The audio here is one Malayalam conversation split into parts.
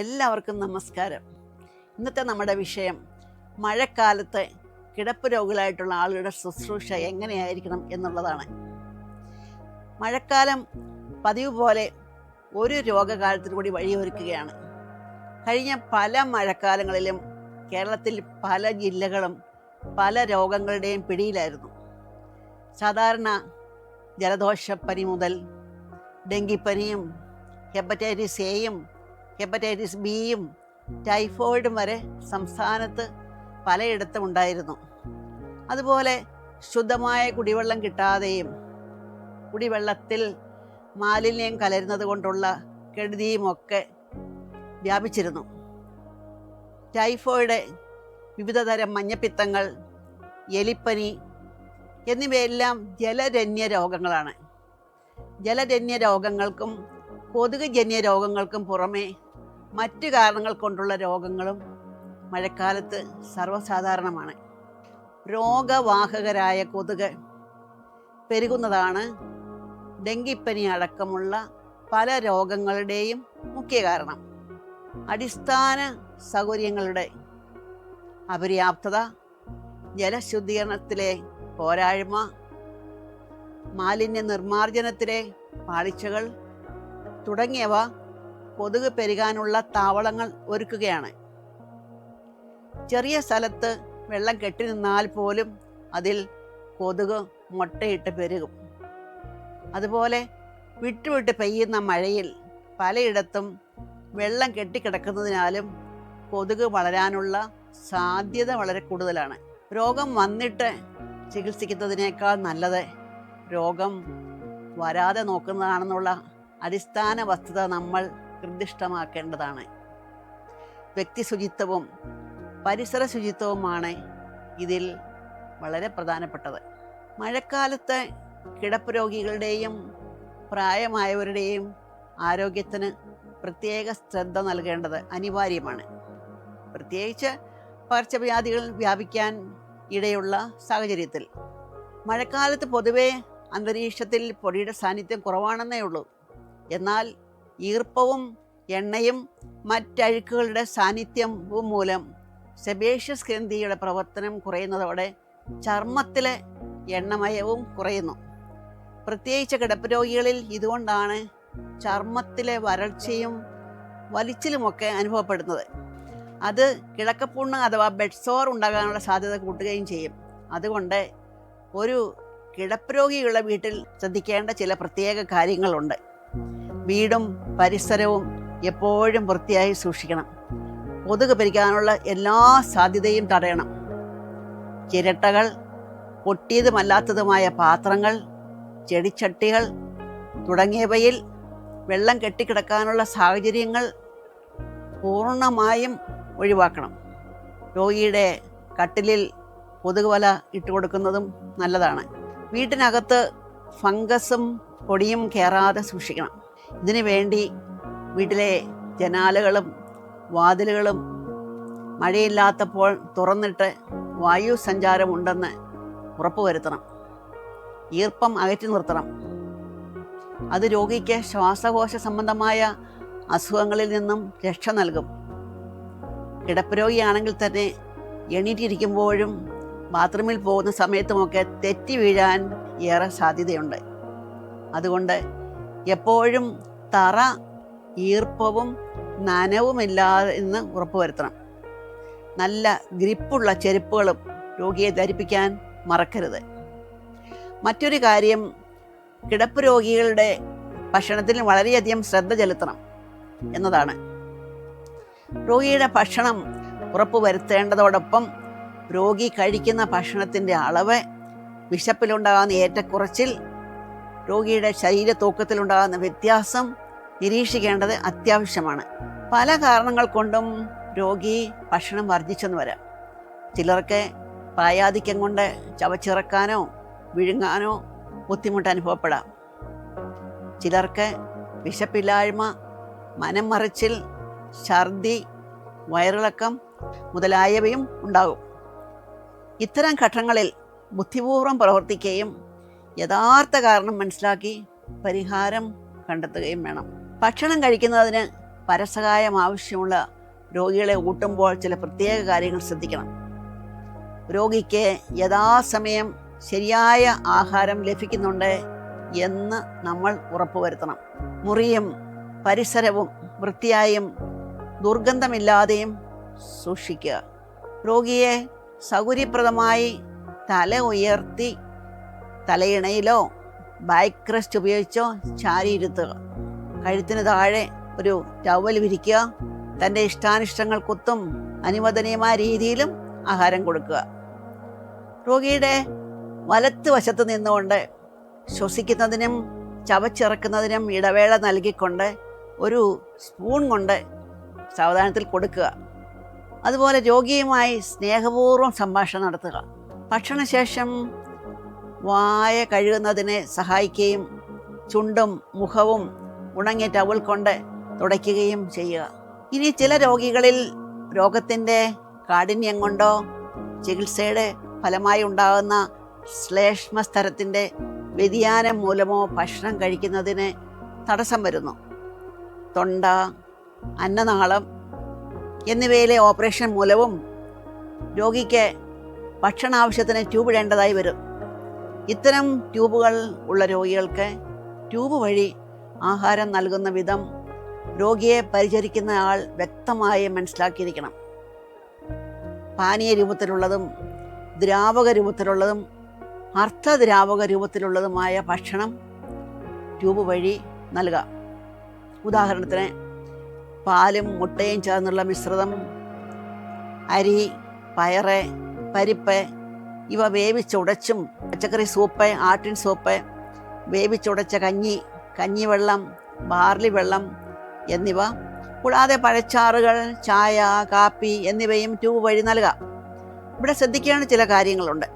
എല്ലാവർക്കും നമസ്കാരം. ഇന്നത്തെ നമ്മുടെ വിഷയം മഴക്കാലത്ത് കിടപ്പ് രോഗികളായിട്ടുള്ള ആളുകളുടെ ശുശ്രൂഷ എങ്ങനെയായിരിക്കണം എന്നുള്ളതാണ്. മഴക്കാലം പതിവ് പോലെ ഒരു രോഗകാലത്തിന് കൂടി വഴിയൊരുക്കുകയാണ്. കഴിഞ്ഞ പല മഴക്കാലങ്ങളിലും കേരളത്തിൽ പല ജില്ലകളും പല രോഗങ്ങളുടെയും പിടിയിലായിരുന്നു. സാധാരണ ജലദോഷപ്പനി മുതൽ ഡെങ്കിപ്പനിയും ഹെപ്പറ്റൈറ്റിസ് എയും ഹെപ്പറ്റൈറ്റിസ് ബിയും ടൈഫോയിഡും വരെ സംസ്ഥാനത്ത് പലയിടത്തും ഉണ്ടായിരുന്നു. അതുപോലെ ശുദ്ധമായ കുടിവെള്ളം കിട്ടാതെയും കുടിവെള്ളത്തിൽ മാലിന്യം കലരുന്നത് കൊണ്ടുള്ള കെടുതിയുമൊക്കെ വ്യാപിച്ചിരുന്നു. ടൈഫോയിഡ് വിവിധതരം മഞ്ഞപ്പിത്തങ്ങൾ എലിപ്പനി എന്നിവയെല്ലാം ജലജന്യ രോഗങ്ങളാണ്. ജലജന്യ രോഗങ്ങൾക്കും കൊതുകുജന്യ രോഗങ്ങൾക്കും പുറമെ മറ്റു കാരണങ്ങൾ കൊണ്ടുള്ള രോഗങ്ങളും മഴക്കാലത്ത് സർവസാധാരണമാണ്. രോഗവാഹകരായ കൊതുക് പെരുകുന്നതാണ് ഡെങ്കിപ്പനി അടക്കമുള്ള പല രോഗങ്ങളുടെയും മുഖ്യ കാരണം. അടിസ്ഥാന സൗകര്യങ്ങളുടെ അപര്യാപ്തത ജലശുദ്ധീകരണത്തിലെ പോരായ്മ മാലിന്യ നിർമ്മാർജനത്തിലെ പാളിച്ചകൾ തുടങ്ങിയവ കൊതുക് പെരുകാനുള്ള താവളങ്ങൾ ഒരുക്കുകയാണ്. ചെറിയ സ്ഥലത്ത് വെള്ളം കെട്ടി നിന്നാൽ പോലും അതിൽ കൊതുക് മുട്ടയിട്ട് പെരുകും. അതുപോലെ വിട്ടുവിട്ട് പെയ്യുന്ന മഴയിൽ പലയിടത്തും വെള്ളം കെട്ടിക്കിടക്കുന്നതിനാലും കൊതുക് വളരാനുള്ള സാധ്യത വളരെ കൂടുതലാണ്. രോഗം വന്നിട്ട് ചികിത്സിക്കുന്നതിനേക്കാൾ നല്ലത് രോഗം വരാതെ നോക്കുന്നതാണെന്നുള്ള അടിസ്ഥാന വസ്തുത നമ്മൾ നിർദ്ദിഷ്ടമാക്കേണ്ടതാണ് വ്യക്തി ശുചിത്വവും പരിസര ശുചിത്വവുമാണ് ഇതിൽ വളരെ പ്രധാനപ്പെട്ടത്. മഴക്കാലത്ത് കിടപ്പ് രോഗികളുടെയും പ്രായമായവരുടെയും ആരോഗ്യത്തിന് പ്രത്യേക ശ്രദ്ധ നൽകേണ്ടത് അനിവാര്യമാണ്. പ്രത്യേകിച്ച് പകർച്ചവ്യാധികൾ വ്യാപിക്കാൻ ഇടയുള്ള സാഹചര്യത്തിൽ. മഴക്കാലത്ത് പൊതുവെ അന്തരീക്ഷത്തിൽ പൊടിയുടെ സാന്നിധ്യം കുറവാണെന്നേ ഉള്ളൂ. എന്നാൽ ഈർപ്പവും എണ്ണയും മറ്റഴുക്കുകളുടെ സാന്നിധ്യം മൂലം സെബേഷ്യസ് ഗ്രന്ഥിയുടെ പ്രവർത്തനം കുറയുന്നതോടെ ചർമ്മത്തിലെ എണ്ണമയവും കുറയുന്നു. പ്രത്യേകിച്ച് കിടപ്പ് രോഗികളിൽ ഇതുകൊണ്ടാണ് ചർമ്മത്തിലെ വരൾച്ചയും വലിച്ചിലുമൊക്കെ അനുഭവപ്പെടുന്നത്. അത് കിടക്കപ്പുണ്ണ് അഥവാ ബെഡ്സോർ ഉണ്ടാകാനുള്ള സാധ്യത കൂട്ടുകയും ചെയ്യും. അതുകൊണ്ട് ഒരു കിടപ്പ് രോഗിയുള്ള വീട്ടിൽ ശ്രദ്ധിക്കേണ്ട ചില പ്രത്യേക കാര്യങ്ങളുണ്ട്. വീടും പരിസരവും എപ്പോഴും വൃത്തിയായി സൂക്ഷിക്കണം. കൊതുക് പിരിക്കാനുള്ള എല്ലാ സാധ്യതയും തടയണം. ചിരട്ടകൾ പൊട്ടിയതുമല്ലാത്തതുമായ പാത്രങ്ങൾ ചെടിച്ചട്ടികൾ തുടങ്ങിയവയിൽ വെള്ളം കെട്ടിക്കിടക്കാനുള്ള സാഹചര്യങ്ങൾ പൂർണമായും ഒഴിവാക്കണം. രോഗിയുടെ കട്ടിലിൽ കൊതുകുവല ഇട്ട് കൊടുക്കുന്നതും നല്ലതാണ്. വീട്ടിനകത്ത് ഫംഗസും പൊടിയും കയറാതെ സൂക്ഷിക്കണം. ഇതിനു വേണ്ടി വീട്ടിലെ ജനാലകളും വാതിലുകളും മഴയില്ലാത്തപ്പോൾ തുറന്നിട്ട് വായു സഞ്ചാരമുണ്ടെന്ന് ഉറപ്പുവരുത്തണം ഈർപ്പം അകറ്റി നിർത്തണം. അത് രോഗിക്ക് ശ്വാസകോശ സംബന്ധമായ അസുഖങ്ങളിൽ നിന്നും രക്ഷ നൽകും. കിടപ്പ് രോഗിയാണെങ്കിൽ തന്നെ എണീറ്റിരിക്കുമ്പോഴും ബാത്റൂമിൽ പോകുന്ന സമയത്തുമൊക്കെ തെറ്റി വീഴാൻ ഏറെ സാധ്യതയുണ്ട്. അതുകൊണ്ട് എപ്പോഴും തറ ഈർപ്പവും നനവുമില്ലാതെ എന്ന് ഉറപ്പുവരുത്തണം നല്ല ഗ്രിപ്പുള്ള ചെരുപ്പുകളും രോഗിയെ ധരിപ്പിക്കാൻ മറക്കരുത്. മറ്റൊരു കാര്യം കിടപ്പ് രോഗികളുടെ ഭക്ഷണത്തിൽ വളരെയധികം ശ്രദ്ധ ചെലുത്തണം എന്നതാണ്. രോഗിയുടെ ഭക്ഷണം ഉറപ്പുവരുത്തേണ്ടതോടൊപ്പം രോഗി കഴിക്കുന്ന ഭക്ഷണത്തിന്റെ അളവ് വിശപ്പിലുണ്ടാകുന്ന ഏറ്റക്കുറച്ചിൽ രോഗിയുടെ ശരീര തൂക്കത്തിലുണ്ടാകുന്ന വ്യത്യാസം നിരീക്ഷിക്കേണ്ടത് അത്യാവശ്യമാണ്. പല കാരണങ്ങൾ കൊണ്ടും രോഗി ഭക്ഷണം വർജിച്ചെന്ന് വരാം. ചിലർക്ക് പ്രായാധിക്യം കൊണ്ട് ചവച്ചിറക്കാനോ വിഴുങ്ങാനോ ബുദ്ധിമുട്ട് അനുഭവപ്പെടാം. ചിലർക്ക് വിശപ്പില്ലായ്മ മനം മറിച്ചിൽ ഛർദി വയറിളക്കം മുതലായവയും ഉണ്ടാകും. ഇത്തരം ഘട്ടങ്ങളിൽ ബുദ്ധിപൂർവം പ്രവർത്തിക്കുകയും യഥാർത്ഥ കാരണം മനസ്സിലാക്കി പരിഹാരം കണ്ടെത്തുകയും വേണം. ഭക്ഷണം കഴിക്കുന്നതിന് പരസഹായം ആവശ്യമുള്ള രോഗികളെ ഊട്ടുമ്പോൾ ചില പ്രത്യേക കാര്യങ്ങൾ ശ്രദ്ധിക്കണം. രോഗിക്ക് യഥാസമയം ശരിയായ ആഹാരം ലഭിക്കുന്നുണ്ട് എന്ന് നമ്മൾ ഉറപ്പുവരുത്തണം. മുറിയും പരിസരവും വൃത്തിയായും ദുർഗന്ധമില്ലാതെയും സൂക്ഷിക്കുക. രോഗിയെ സൗകര്യപ്രദമായി തല ഉയർത്തി തലയിണയിലോ ബാക്ക് ക്രസ്റ്റ് ഉപയോഗിച്ചോ ചാരി ഇരുത്തുക. കഴുത്തിന് താഴെ ഒരു ടവൽ വിരിക്കുക. തന്റെ ഇഷ്ടാനിഷ്ടങ്ങൾക്കൊത്തും അനുവദനീയമായ രീതിയിലും ആഹാരം കൊടുക്കുക. രോഗിയുടെ വലത്ത് വശത്ത് നിന്നുകൊണ്ട് ശ്വസിക്കുന്നതിനും ചവച്ചിറക്കുന്നതിനും ഇടവേള നൽകിക്കൊണ്ട് ഒരു സ്പൂൺ കൊണ്ട് സാവധാനത്തിൽ കൊടുക്കുക. അതുപോലെ രോഗിയുമായി സ്നേഹപൂർവം സംഭാഷണം നടത്തുക. ഭക്ഷണശേഷം വായ കഴുകുന്നതിനെ സഹായിക്കുകയും ചുണ്ടും മുഖവും ഉണങ്ങിയ ടവൽ കൊണ്ട് തുടയ്ക്കുകയും ചെയ്യുക. ഇനി ചില രോഗികളിൽ രോഗത്തിന്റെ കാഠിന്യം കൊണ്ടോ ചികിത്സയുടെ ഫലമായി ഉണ്ടാകുന്ന ശ്ലേഷ്മസ്തരത്തിന്റെ വ്യതിയാനം മൂലമോ ഭക്ഷണം കഴിക്കുന്നതിന് തടസ്സം വരുന്നു. തൊണ്ട അന്നനാളം എന്നിവയിലെ ഓപ്പറേഷൻ മൂലവും രോഗിക്ക് ഭക്ഷണാവശ്യത്തിന് ട്യൂബ് ഇടേണ്ടതായി വരും. ഇത്തരം ട്യൂബുകൾ ഉള്ള രോഗികൾക്ക് ട്യൂബ് വഴി ആഹാരം നൽകുന്ന വിധം രോഗിയെ പരിചരിക്കുന്ന ആൾ വ്യക്തമായി മനസ്സിലാക്കിയിരിക്കണം. പാനീയ രൂപത്തിലുള്ളതും ദ്രാവക രൂപത്തിലുള്ളതും അർദ്ധദ്രാവക രൂപത്തിലുള്ളതുമായ ഭക്ഷണം ട്യൂബ് വഴി നൽകുക. ഉദാഹരണത്തിന് പാലും മുട്ടയും ചേർന്നുള്ള മിശ്രിതം അരി പയറ് പരിപ്പ് ഇവ വേവിച്ചുടച്ചും പച്ചക്കറി സൂപ്പ് ആട്ടിൻ സൂപ്പ് വേവിച്ചുടച്ച കഞ്ഞി കഞ്ഞിവെള്ളം ബാർലി വെള്ളം എന്നിവ. കൂടാതെ പഴച്ചാറുകൾ ചായ കാപ്പി എന്നിവയും ട്യൂബ് വഴി നൽകാം. ഇവിടെ ശ്രദ്ധിക്കേണ്ട ചില കാര്യങ്ങളുണ്ട്.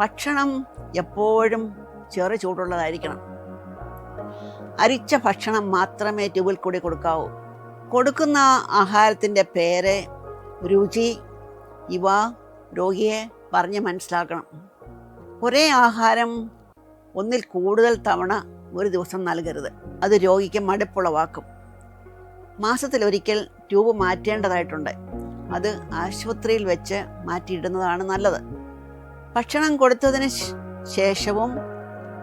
ഭക്ഷണം എപ്പോഴും ചെറു ചൂടുള്ളതായിരിക്കണം. അരിച്ച ഭക്ഷണം മാത്രമേ ട്യൂബിൽ കൂടി കൊടുക്കാവൂ. കൊടുക്കുന്ന ആഹാരത്തിന്റെ പേര് രുചി ഇവ രോഗിയെ പറഞ്ഞ് മനസ്സിലാക്കണം. ഒരേ ആഹാരം ഒന്നിൽ കൂടുതൽ തവണ ഒരു ദിവസം നൽകരുത്. അത് രോഗിക്ക് മടുപ്പുളവാക്കും. മാസത്തിലൊരിക്കൽ ട്യൂബ് മാറ്റേണ്ടതായിട്ടുണ്ട്. അത് ആശുപത്രിയിൽ വെച്ച് മാറ്റിയിടുന്നതാണ് നല്ലത്. ഭക്ഷണം കൊടുത്തതിന് ശേഷവും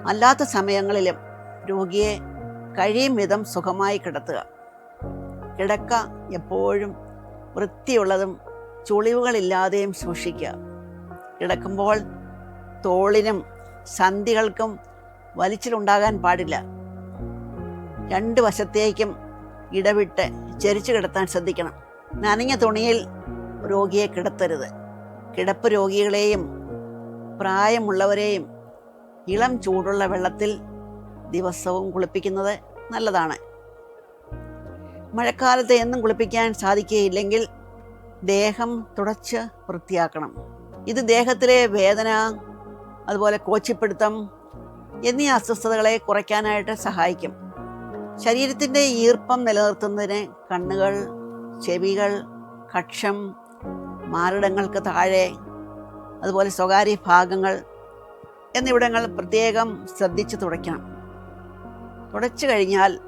അല്ലാത്ത സമയങ്ങളിലും രോഗിയെ കഴിയും വിധം സുഖമായി കിടത്തുക. കിടക്ക എപ്പോഴും വൃത്തിയുള്ളതും ചുളിവുകളില്ലാതെയും സൂക്ഷിക്കുക. കിടക്കുമ്പോൾ തോളിനും സന്ധികൾക്കും വലിച്ചിലുണ്ടാകാൻ പാടില്ല. രണ്ട് വശത്തേക്കും ഇടവിട്ട് ചരിച്ചു കിടത്താൻ ശ്രദ്ധിക്കണം. നനഞ്ഞ തുണിയിൽ രോഗിയെ കിടത്തരുത്. കിടപ്പ് രോഗികളെയും പ്രായമുള്ളവരെയും ഇളം ചൂടുള്ള വെള്ളത്തിൽ ദിവസവും കുളിപ്പിക്കുന്നത് നല്ലതാണ്. മഴക്കാലത്ത് എന്നും കുളിപ്പിക്കാൻ സാധിക്കുകയില്ലെങ്കിൽ ദേഹം തുടച്ച് വൃത്തിയാക്കണം. ഇത് ദേഹത്തിലെ വേദന അതുപോലെ കോച്ചിപ്പിടുത്തം എന്നീ അസ്വസ്ഥതകളെ കുറയ്ക്കാനായിട്ട് സഹായിക്കും. ശരീരത്തിന്റെ ഈർപ്പം നിലനിർത്തുന്നതിന് കണ്ണുകൾ ചെവികൾ കക്ഷം മാറിടങ്ങൾക്ക് താഴെ അതുപോലെ സ്വകാര്യ ഭാഗങ്ങൾ എന്നിവിടങ്ങൾ പ്രത്യേകം ശ്രദ്ധിച്ച് തുടയ്ക്കണം. തുടച്ചു കഴിഞ്ഞാൽ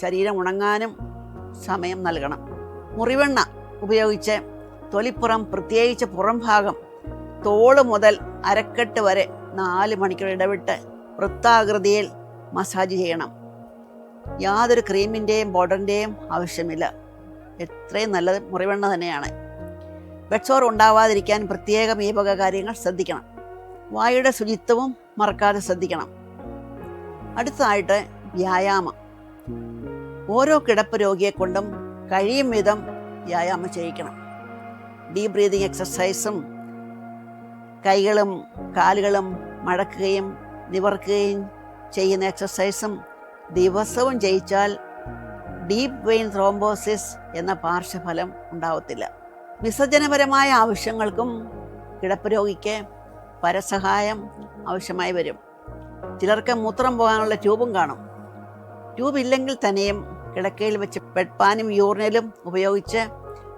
ശരീരം ഉണങ്ങാനും സമയം നൽകണം. മുറിവെണ്ണ ഉപയോഗിച്ച് തൊലിപ്പുറം പ്രത്യേകിച്ച് പുറം ഭാഗം തോൾ മുതൽ അരക്കെട്ട് വരെ നാല് മണിക്കൂർ ഇടവിട്ട് വൃത്താകൃതിയിൽ മസാജ് ചെയ്യണം. യാതൊരു ക്രീമിന്റെയും പൗഡറിന്റെയും ആവശ്യമില്ല. എത്രയും നല്ലത് മുറിവെണ്ണ തന്നെയാണ്. ബെഡ്സോർ ഉണ്ടാവാതിരിക്കാൻ പ്രത്യേകം ഈ വക കാര്യങ്ങൾ ശ്രദ്ധിക്കണം. വായുടെ ശുചിത്വവും മറക്കാതെ ശ്രദ്ധിക്കണം. അടുത്തതായിട്ട് വ്യായാമം. ഓരോ കിടപ്പ് രോഗിയെ കൊണ്ടും കഴിയും വിധം വ്യായാമം ചെയ്യിക്കണം. ഡീപ് ബ്രീതിങ് എക്സസൈസും കൈകളും കാലുകളും മടക്കുകയും നിവർക്കുകയും ചെയ്യുന്ന എക്സസൈസും ദിവസവും ചെയ്യിച്ചാൽ ഡീപ്പ് വെയിൻ ത്രോംബോസിസ് എന്ന പാർശ്വഫലം ഉണ്ടാവത്തില്ല. വിസർജനപരമായ ആവശ്യങ്ങൾക്കും കിടപ്പ് രോഗിക്ക് പരസഹായം ആവശ്യമായി വരും. ചിലർക്ക് മൂത്രം പോകാനുള്ള ട്യൂബും കാണും. ട്യൂബ് ഇല്ലെങ്കിൽ തന്നെയും കിടക്കയിൽ വെച്ച് പെട്പാനും യൂറിനലും ഉപയോഗിച്ച്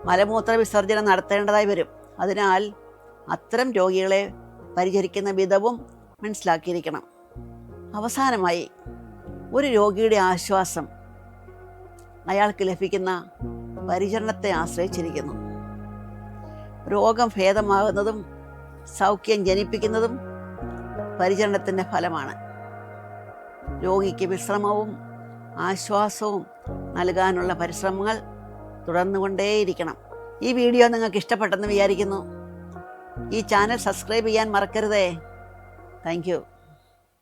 മലമൂത്ര വിസർജനം നടത്തേണ്ടതായി വരും. അതിനാൽ അത്തരം രോഗികളെ പരിചരിക്കുന്ന വിധവും മനസ്സിലാക്കിയിരിക്കണം. അവസാനമായി ഒരു രോഗിയുടെ ആശ്വാസം അയാൾക്ക് ലഭിക്കുന്ന പരിചരണത്തെ ആശ്രയിച്ചിരിക്കുന്നു. രോഗം ഭേദമാകുന്നതും സൗഖ്യം ജനിപ്പിക്കുന്നതും പരിചരണത്തിന്റെ ഫലമാണ്. രോഗിക്ക് വിശ്രമവും ആശ്വാസവും നൽകാനുള്ള പരിശ്രമങ്ങൾ തുടർന്നുകൊണ്ടേയിരിക്കണം. ഈ വീഡിയോ നിങ്ങൾക്ക് ഇഷ്ടപ്പെട്ടെന്ന് വിചാരിക്കുന്നു. ഈ ചാനൽ സബ്സ്ക്രൈബ് ചെയ്യാൻ മറക്കരുതേ. താങ്ക്